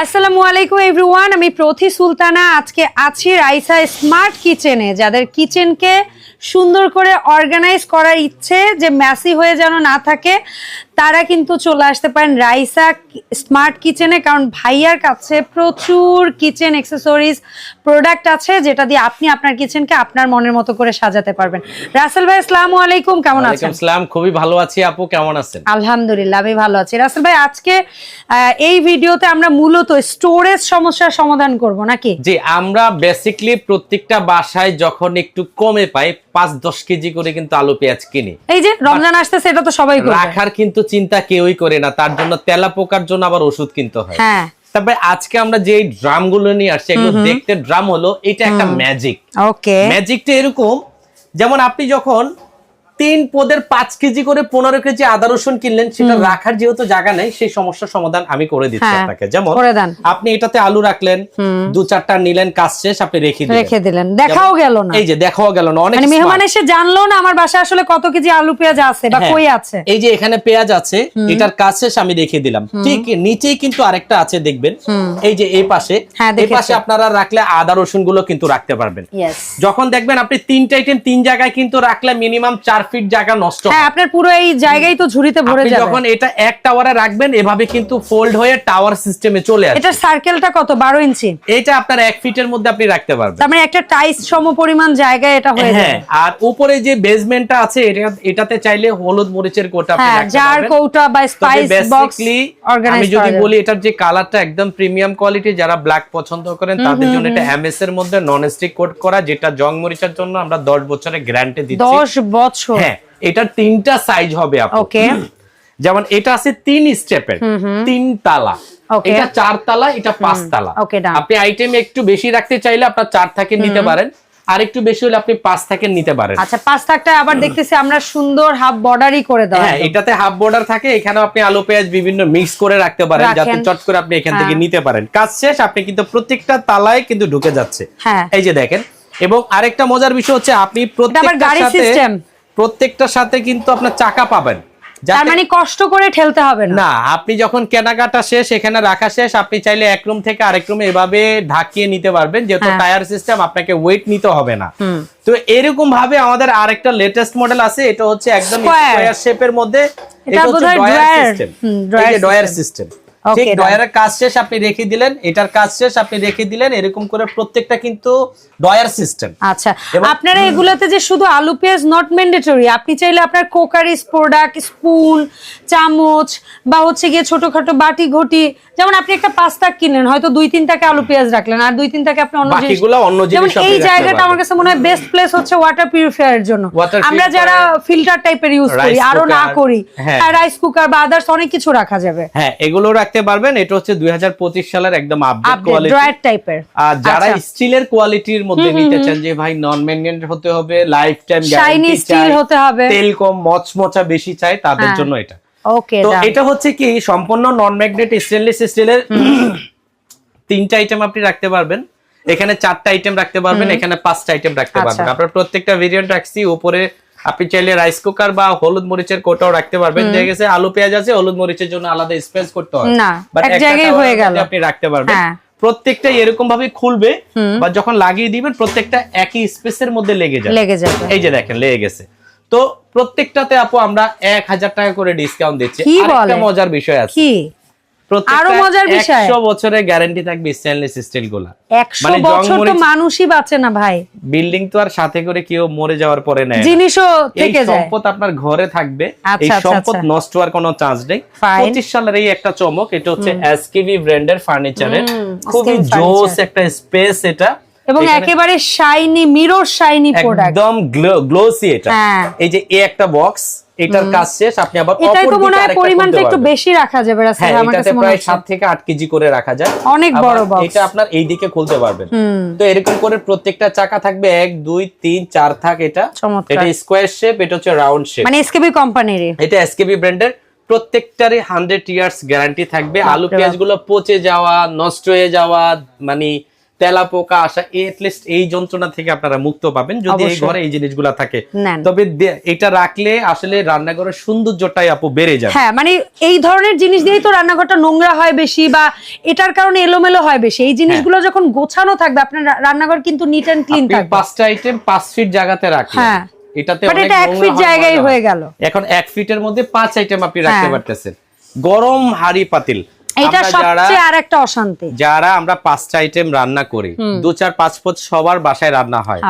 আসসালামু আলাইকুম এভরিওয়ান আমি প্রথি সুলতানা। আজকে আছি রাইসা স্মার্ট কিচেনে, যাদের কিচেনকে সুন্দর করে অর্গানাইজ করার ইচ্ছে যে ম্যাসি হয়ে যেন না থাকে। তারা কিন্তু চলে আসতে পারেন রাইসা স্মার্ট কিচেনে কারণ ভাইয়ার কাছে প্রচুর কিচেন অ্যাক্সেসরিজ প্রোডাক্ট আছে যেটা দিয়ে আপনি আপনার কিচেনকে আপনার মনের মতো করে সাজাতে পারবেন। রাসেল ভাই আসসালামু আলাইকুম কেমন আছেন? আসসালাম খুবই ভালো আছি আপু কেমন আছেন? আলহামদুলিল্লাহ আমি ভালো আছি। রাসেল ভাই আজকে এই ভিডিওতে আমরা মূলত স্টোরেজ সমস্যার সমাধান করব নাকি? জি আমরা বেসিকলি প্রত্যেকটা বাসায় যখন একটু কমে পাই পাঁচ দশ কেজি করে কিন্তু আলু পেঁয়াজ কিনি। এই যে রমজান আসতেছে এটা তো সবাই রাখার কিন্তু চিন্তা কেউই করে না তার জন্য তেলা পোকার জন্য আবার ওষুধ কিনতে হয়। তারপরে তবে আজকে আমরা যে ড্রামগুলো নিয়ে আসছি এগুলো দেখতে ড্রাম হলো এটা একটা ম্যাজিক ওকে ম্যাজিকটা এরকম যেমন আপনি যখন তিন পদের পাঁচ কেজি করে পনেরো কেজি আদা রসুন কিনলেন সেটা রাখার যেহেতু জায়গা নেই সেই সমস্যার সমাধান আমি করে দিচ্ছি হ্যাঁ, আপনাকে। যেমন আপনি এটাতে আলু রাখলেন দু চারটা নিলেন কাজ শেষ আপনি রেখে দিলেন। রেখে দিলেন। দেখাও গেল না। এই যে দেখাও গেল না অনেক মানে মেহমান এসে জানলো না আমার বাসায় আসলে কত কেজি আলু পেঁয়াজ আছে বা হ্যাঁ। কই আছে। এই যে এখানে পেঁয়াজ আছে এটার কাজ শেষ আমি রেখে দিলাম। ঠিক নিচেই কিন্তু আরেকটা আছে দেখবেন। এই যে এই পাশে হ্যাঁ, এই পাশে আপনারা রাখলে আদা রসুনগুলো কিন্তু রাখতে পারবেন। যখন দেখবেন আপনি তিনটা আইটেম তিন জায়গায় কিন্তু রাখলে মিনিমাম চার ফিট জায়গা নষ্ট হ্যাঁ আপনার পুরো এই জায়গায় তো ঝুড়িতে ভরে যাবে। যখন এটা এক টাওয়ারে রাখবেন এভাবে কিন্তু ফোল্ড হয়ে টাওয়ার সিস্টেমে চলে আসে এটার সার্কেলটা কত? বারো ইঞ্চি। এটা আপনার এক ফিটের মধ্যে আপনি রাখতে পারবেন। তার মানে একটা টাইস সম পরিমাণ জায়গায় এটা হয়ে হ্যাঁ যাবে। আর উপরে যে বেসমেন্টটা আছে এটা- এটাতে চাইলে হলুদ মরিচের কোটা আপনি হ্যাঁ রাখতে জার পারবেন। কৌটা বা স্পাইস বক্স আমি যদি বলি এটার যে কালারটা একদম প্রিমিয়াম কোয়ালিটি যারা ব্ল্যাক পছন্দ করেন তাদের জন্য এটা এমএস এর মধ্যে নন স্টিক কোট করা যেটা জং মরিচার জন্য আমরা 10 বছরের গ্যারান্টি দিচ্ছি। দশ বছর। হ্যাঁ এটার তিনটা সাইজ হবে ওকে যেমন এটা আছে তিন স্টেপের তিন তালা। এটা চার তালা এটা পাঁচ তালা। আপনি আইটেম একটু বেশি রাখতে চাইলে আপনার চার থেকে নিতে পারেন আর একটু বেশি হলে আপনি পাঁচ থেকে নিতে পারেন। আচ্ছা পাঁচ থাকটা আবার দেখতেছি আমরা সুন্দর হাফ বর্ডারই করে দেওয়া হ্যাঁ এটাতে হাফ বর্ডার থাকে এখানে আপনি আলু পেঁয়াজ বিভিন্ন মিক্স করে রাখতে পারেন যাতে চট করে আপনি এখান থেকে হ্যাঁ। নিতে পারেন। কাজ শেষ আপনি কিন্তু প্রত্যেকটা তালায় কিন্তু ঢুকে যাচ্ছে। হ্যাঁ। এই যে দেখেন এবং আরেকটা মজার বিষয় হচ্ছে আপনি আবার প্রত্যেকটার সাথে। প্রত্যেকটার সাথে কিন্তু আপনার চাকা পাবেন। তার মানে কষ্ট করে ঠেলতে হবে না? আপনি যখন কেনাকাটা শেষ এখানে রাখা শেষ আপনি চাইলে এক রুম থেকে আরেক রুমে এভাবে ঢাকিয়ে নিতে পারবেন যেহেতু হ্যাঁ। টায়ার সিস্টেম আপনাকে ওয়েট নিতে হবে না। তো এরকম ভাবে আমাদের আরেকটা লেটেস্ট মডেল আছে এটা হচ্ছে একদম। স্কয়ার শেপের মধ্যে এটা হচ্ছে বোধহয় সিস্টেম ঠিক ডয়ারের কাজ শেষ আপনি রেখে দিলেন এটার কাজ শেষ আপনি রেখে দিলেন এরকম করে প্রত্যেকটা কিন্তু ডয়ার সিস্টেম। আচ্ছা আপনারা এগুলোতে যে শুধু আলু পেঁয়াজ নট ম্যান্ডেটরি আপনি চাইলে আপনার কোকারিস প্রোডাক্ট স্পুন চামচ বা হচ্ছে গিয়ে ছোটখাটো বাটি ঘটি যেমন আপনি একটা পাস্তা কিনলেন হয়তো দুই তিন টাকা আলু পেঁয়াজ রাখলেন আর দুই তিন টাকা আপনি অন্য জিনিস যেমন এই জায়গাটা আমার কাছে মনে হয় বেস্ট প্লেস হচ্ছে ওয়াটার পিউরিফায়ার জন্য। আমরা যারা ফিল্টার টাইপের ইউজ করি আরও না করি হ্যাঁ। রাইস কুকার বা আদার্স অনেক কিছু রাখা যাবে। হ্যাঁ এগুলো রাখতে পারবেন এটা হচ্ছে দুই সালের একদম আপডেট কোয়ালিটি ড্রয়ার টাইপের আর যারা আচ্ছা। স্টিলের কোয়ালিটির মধ্যে নিতে চান যে ভাই নন ম্যাগনেট হতে হবে লাইফ টাইম স্টিল হতে হবে। তেল কম মচমচা বেশি চাই তাদের হ্যাঁ। জন্য এটা। ওকে তো এটা হচ্ছে কি সম্পূর্ণ নন ম্যাগনেট স্টেনলেস স্টিলের তিনটা আইটেম আপনি রাখতে পারবেন। এখানে চারটা আইটেম রাখতে পারবেন এখানে পাঁচটা আইটেম রাখতে আচ্ছা। পারবেন। আপনার প্রত্যেকটা ভেরিয়েন্ট রাখছি উপরে আপনি চাইলে রাইস কুকার বা হলুদ মরিচের কোটাও রাখতে পারবেন। দেখা গেছে আলু পেঁয়াজ আছে হলুদ মরিচের জন্য আলাদা স্পেস করতে হয়। না, এক জায়গায় হয়ে গেল। আপনি রাখতে পারবেন। হ্যাঁ। প্রত্যেকটা এরকম ভাবে খুলবে বা যখন লাগিয়ে দিবেন প্রত্যেকটা একই স্পেসের মধ্যে লেগে যাবে। লেগে যাবে। এই যে দেখেন লেগে গেছে। তো প্রত্যেকটাতে আপু আমরা এক হাজার টাকা করে ডিসকাউন্ট দিচ্ছি। আরেকটা মজার বিষয় আছে। আরও মজার বিষয়? 100 বছরের গ্যারান্টি থাকবে স্টেনলেস স্টিলগুলা। একশো মানে বছর তো মানুষই বাঁচে না ভাই। বিল্ডিং তো আর সাথে করে কেউ মরে যাওয়ার পরে নেয় জিনিসও থেকে যায়। সম্পদ আপনার ঘরে থাকবে। আচ্ছা, এই আচ্ছা, সম্পদ আচ্ছা। নষ্ট হওয়ার কোনো চান্স নেই। Fine. পঁচিশ সালের এই একটা চমক এটা হচ্ছে এসকেভি ব্র্যান্ডের ফার্নিচারের খুবই জোস একটা স্পেস এটা। এবং একেবারে শাইনি মিরর শাইনি প্রোডাক্ট একদম গ্লোসি এটা। হ্যাঁ। এই যে এ একটা বক্স এটার কাজ শেষ আপনি আবার এটাই অপর তো মনে হয় পরিমাণটা একটু বেশি রাখা যাবে রাসেল হ্যাঁ আমার কাছে মনে প্রায় হচ্ছে। সাত থেকে আট কেজি করে রাখা যায়। অনেক বড় box। এটা আপনার এই দিকে খুলতে পারবেন। তো এরকম করে প্রত্যেকটা চাকা থাকবে এক দুই তিন চার থাক এটা। এটা স্কোয়ার শেপ এটা হচ্ছে রাউন্ড শেপ মানে এসকেবি কোম্পানির এটা এসকেবি ব্র্যান্ডের প্রত্যেকটারই হান্ড্রেড ইয়ার্স গ্যারান্টি থাকবে। আলু পেঁয়াজগুলো পচে যাওয়া নষ্ট হয়ে যাওয়া মানে তেলা পোকা আসা এটলিস্ট এই যন্ত্রণা থেকে আপনারা মুক্ত পাবেন যদি এই ঘরে এই জিনিসগুলা থাকে। তবে এটা রাখলে আসলে রান্নাঘরের সৌন্দর্যটাই আপু বেড়ে যাবে। হ্যাঁ মানে এই ধরনের জিনিস দিয়েই তো রান্নাঘরটা নোংরা হয় বেশি বা এটার কারণে এলোমেলো হয় বেশি। এই জিনিসগুলো যখন গোছানো থাকবে আপনার রান্নাঘর কিন্তু নিট অ্যান্ড ক্লিন থাকবে। পাঁচটা আইটেম পাঁচ ফিট জায়গাতে রাখলেন। হ্যাঁ। এটাতে অনেক এক ফিট জায়গায় হয়ে। গেল। এখন এক ফিটের মধ্যে পাঁচ আইটেম আপনি রাখতে হ্যাঁ। পারতেছেন। গরম হাড়ি পাতিল। এটা যারা সবচেয়ে আর একটা অশান্তি। যারা আমরা পাঁচটা আইটেম রান্না করি দু চার পাঁচ পদ সবার বাসায় রান্না হয়।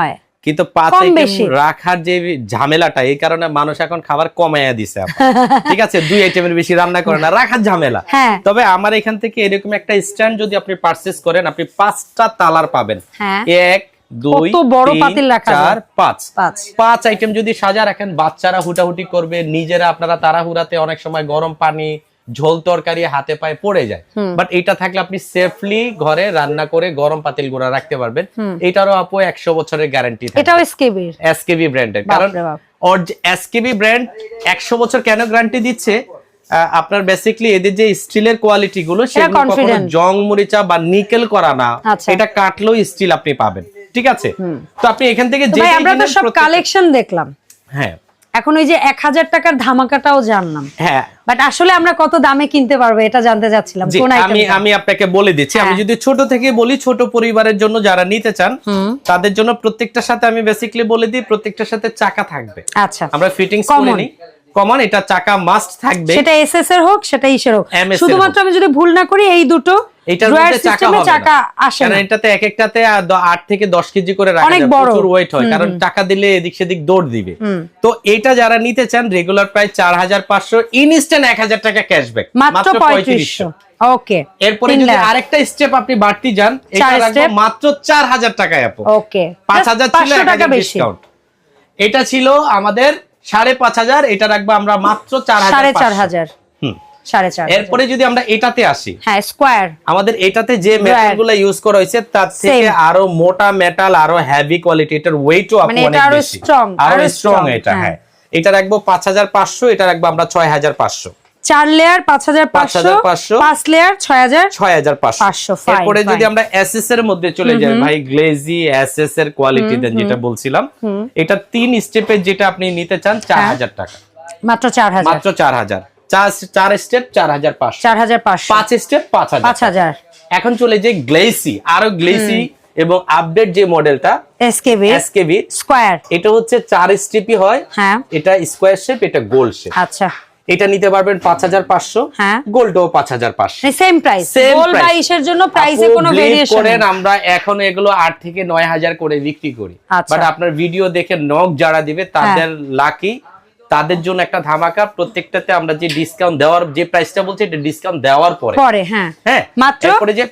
কিন্তু পাঁচ আইটেম রাখার যে ঝামেলাটা এই কারণে মানুষ এখন খাবার কমাইয়া দিছে ঠিক আছে দুই আইটেমের বেশি রান্না করে না রাখার ঝামেলা। হ্যাঁ। তবে আমার এখান থেকে এরকম একটা স্ট্যান্ড যদি আপনি পারচেস করেন আপনি পাঁচটা তালার পাবেন। হ্যাঁ। এক দুই বড় পাতিল চার পাঁচ। পাঁচ। পাঁচ আইটেম যদি সাজা রাখেন বাচ্চারা হুটাহুটি করবে নিজেরা আপনারা তাড়াহুড়াতে অনেক সময় গরম পানি ঝোল তরকারি হাতে পায়ে পড়ে যায়। বাট এটা থাকলে আপনি সেফলি ঘরে রান্না করে গরম পাতিল গুঁড়া রাখতে পারবেন। এটারও আপু একশো বছরের গ্যারান্টি এটাও স্কেবির এসকেবি ব্র্যান্ডের কারণ ওর এসকেবি ব্র্যান্ড একশো বছর কেন গ্যারান্টি দিচ্ছে? আপনার বেসিক্যালি এদের যে স্টিলের কোয়ালিটি গুলো সেগুলো কখনো জং মরিচা বা নিকেল করা না। আচ্ছা। এটা কাটলেও স্টিল আপনি পাবেন। ঠিক আছে? তো আপনি এখান থেকে যে আমরা তো সব কালেকশন দেখলাম। হ্যাঁ। এখন ওই যে এক হাজার টাকার ধামাকাটাও জানলাম। হ্যাঁ। বাট আসলে আমরা কত দামে কিনতে পারব এটা জানতে চাচ্ছিলাম। আমি আমি আপনাকে বলে দিচ্ছি। আমি হ্যাঁ। যদি ছোট থেকে বলি ছোট পরিবারের জন্য যারা নিতে চান তাদের জন্য প্রত্যেকটার সাথে আমি বেসিক্যালি বলে দিই প্রত্যেকটার সাথে চাকা থাকবে। আচ্ছা। আমরা ফিটিংস করে নিই। কমন এটা চাকা মাস্ট থাকবে। সেটা এসএস এর হোক সেটা ইসের হোক। শুধুমাত্র আমি যদি ভুল না করি এই দুটো এটার মধ্যে চাকা হবে চাকা আসে কারণ এটাতে এক একটাতে আ- আট থেকে দশ কেজি করে রাখা যায়। প্রচুর ওয়েট হয়। কারণ টাকা দিলে এদিক সেদিক দৌড় দিবে। তো এটা যারা নিতে চান রেগুলার প্রায় চার হাজার পাঁচশো ইনস্ট্যান্ট এক হাজার টাকা ক্যাশব্যাক মাত্র ওকে। এরপরে যদি আরেকটা স্টেপ আপনি বাড়তি যান এটা রাখব মাত্র টাকায় আপু। ওকে। ছিল ডিসকাউন্ট এটা ছিল আমাদের সাড়ে পাঁচ হাজার এটা রাখব আমরা মাত্র চার হাজার সাড়ে চার হাজার। এরপরে যদি আমরা এটাতে আসি হ্যাঁ স্কোয়ার আমাদের এটাতে যে মেটালগুলো ইউজ করা হয়েছে তার থেকে আরও মোটা মেটাল আরও হেভি কোয়ালিটি এটার ওয়েটও মানে অনেক আরও বেশি। আরও স্ট্রং এটা হ্যাঁ। হ্যাঁ। এটা রাখব পাঁচ হাজার পাঁচশো এটা রাখব আমরা ছয় হাজার পাঁচশো। চার লেয়ার পাঁচ হাজার পাঁচশো 5,500 পাঁচ লেয়ার ছয় হাজার ছয় হাজার পাঁচশো। 500, fine, এরপরে যদি আমরা এসএস এর মধ্যে চলে যাই ভাই গ্লেজি এসএস এর কোয়ালিটি যেটা বলছিলাম এটা তিন স্টেপের যেটা আপনি নিতে চান চার হ্যাঁ। হাজার টাকা। মাত্র চার হাজার। মাত্র চার হাজার। চার চার স্টেপ চার হাজার পাঁচশো। চার হাজার পাঁচশো। পাঁচ স্টেপ পাঁচ হাজার। পাঁচ হাজার। এখন চলে যে গ্লেসি আরও গ্লেসি এবং আপডেট যে মডেলটা স্কোয়ার এটা হচ্ছে চার স্টেপি হয়। হ্যাঁ। এটা স্কোয়ার শেপ এটা গোল শেপ আচ্ছা। এটা নিতে পারবেন পাঁচ হাজার পাঁচশো হ্যাঁ। গোল্ডও পাঁচ হাজার পাঁচশো সেম প্রাইস Same গোল বা জন্য প্রাইসে কোনো ভেরিয়েশন করেন আমরা এখন এগুলো আট থেকে নয় হাজার করে বিক্রি করি আচ্ছা। বাট আপনার ভিডিও দেখে নখ যারা দিবে তাদের লাকি তাদের জন্য একটা ধামাকা প্রত্যেকটাতে আমরা যে ডিসকাউন্ট দেওয়ার যে প্রাইসটা বলছি এটা ডিসকাউন্ট দেওয়ার পরে পরে হ্যাঁ হ্যাঁ মাত্র? যে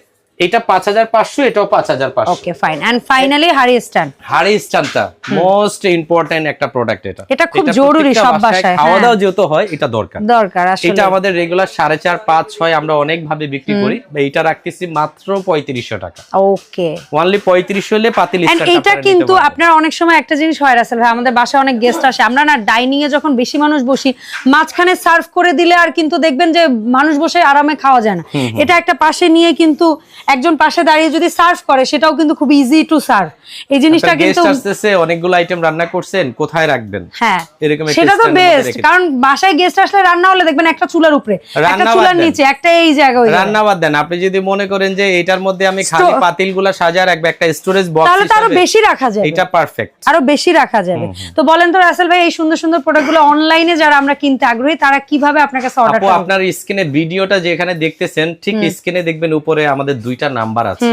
এটা পাঁচ হাজার পাঁচশো এটাও পাঁচ হাজার পাঁচশো। ওকে ফাইন এন্ড ফাইনালি হারি স্ট্যান্ড হাড়ি স্টানটা মোস্ট ইম্পর্টেন্ট একটা প্রোডাক্ট এটা। এটা খুব জরুরি সব বাসায়, খাওয়া হ্যাঁ। দাওয়া যেহেতু হয় এটা দরকার। দরকার আসলে। এটা আমাদের রেগুলার সাড়ে চার পাঁচ ছয় আমরা অনেক ভাবে বিক্রি করি এটা রাখতেছি মাত্র পঁয়ত্রিশশো টাকা। ওকে ওনলি পঁয়ত্রিশ হলে পাতিল এন্ড এটা কিন্তু আপনার অনেক সময় একটা জিনিস হয় রাসেল ভাই আমাদের বাসায় অনেক গেস্ট আসে। আমরা না ডাইনিং এ যখন বেশি মানুষ বসি মাঝখানে সার্ভ করে দিলে আর কিন্তু দেখবেন যে মানুষ বসে আরামে খাওয়া যায় না। এটা একটা পাশে নিয়ে কিন্তু একজন পাশে দাঁড়িয়ে যদি সার্ভ করে সেটাও কিন্তু খুব ইজি টু সার্ভ এই জিনিসটা কিন্তু আসতেছে অনেকগুলো আইটেম রান্না করছেন কোথায় রাখবেন? হ্যাঁ এরকম সেটা তো বেস্ট কারণ বাসায় গেস্ট আসলে রান্না হলে দেখবেন একটা চুলার উপরে একটা চুলার নিচে একটা এই জায়গায় ওই রান্না বাদ দেন। আপনি যদি মনে করেন যে এটার মধ্যে আমি খালি Store- পাতিলগুলা সাজা রাখব একটা স্টোরেজ বক্স তাহলে তো আরও বেশি রাখা যাবে। এটা পারফেক্ট আরও বেশি রাখা যাবে। তো বলেন তো রাসেল ভাই এই সুন্দর সুন্দর প্রোডাক্টগুলো অনলাইনে যারা আমরা কিনতে আগ্রহী তারা কীভাবে আপনার কাছে অর্ডার আপু আপনার স্ক্রিনে ভিডিওটা যেখানে দেখতেছেন ঠিক স্ক্রিনে দেখবেন উপরে আমাদের দুইটা নাম্বার আছে।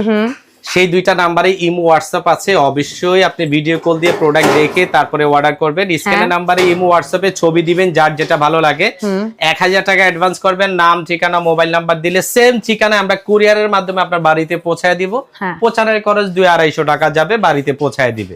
সেই দুইটা নাম্বারে ইমো হোয়াটসঅ্যাপ আছে। অবশ্যই আপনি ভিডিও কল দিয়ে প্রোডাক্ট দেখে তারপরে অর্ডার করবেন। স্ক্রিনে হ্যাঁ। নাম্বারে ইমো হোয়াটসঅ্যাপে ছবি দিবেন যার যেটা ভালো লাগে। এক হাজার টাকা অ্যাডভান্স করবেন নাম ঠিকানা মোবাইল নাম্বার দিলে সেম ঠিকানা আমরা কুরিয়ারের মাধ্যমে আপনার বাড়িতে পৌঁছায় দিব। হ্যাঁ। পৌঁছানোর খরচ দুই আড়াইশো টাকা যাবে বাড়িতে পৌঁছায় দিবে।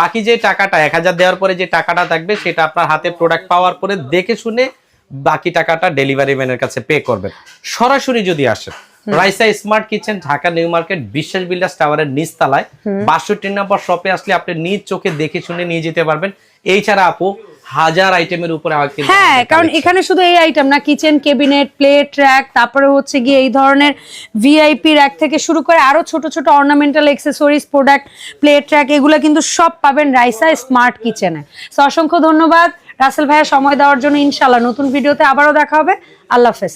বাকি যে টাকাটা এক হাজার দেওয়ার পরে যে টাকাটা থাকবে সেটা আপনার হাতে প্রোডাক্ট পাওয়ার পরে দেখে শুনে বাকি টাকাটা ডেলিভারি ম্যানের কাছে পে করবেন। সরাসরি যদি আসেন Raisa smart kitchen Dhaka new market Biswas builders টাওয়ারের নিচতলায়। বাষট্টি নম্বর শপে আসলে আপনি নিজ চোখে দেখে শুনে নিয়ে যেতে পারবেন। এই ছাড়া আপু হাজার আইটেমের উপরে হ্যাঁ কারণ এখানে শুধু এই আইটেম না কিচেন কেবিনেট প্লেট র্যাক তারপরে হচ্ছে গিয়ে এই ধরনের ভিআইপি র্যাক থেকে শুরু করে আরও ছোট ছোট ornamental accessories product plate rack এগুলো কিন্তু সব পাবেন রাইসা স্মার্ট কিচেনে। অসংখ্য ধন্যবাদ। রাসেল ভাইয়া সময় দেওয়ার জন্য ইনশাল্লাহ নতুন ভিডিওতে আবারও দেখা হবে। আল্লাহ হাফেজ।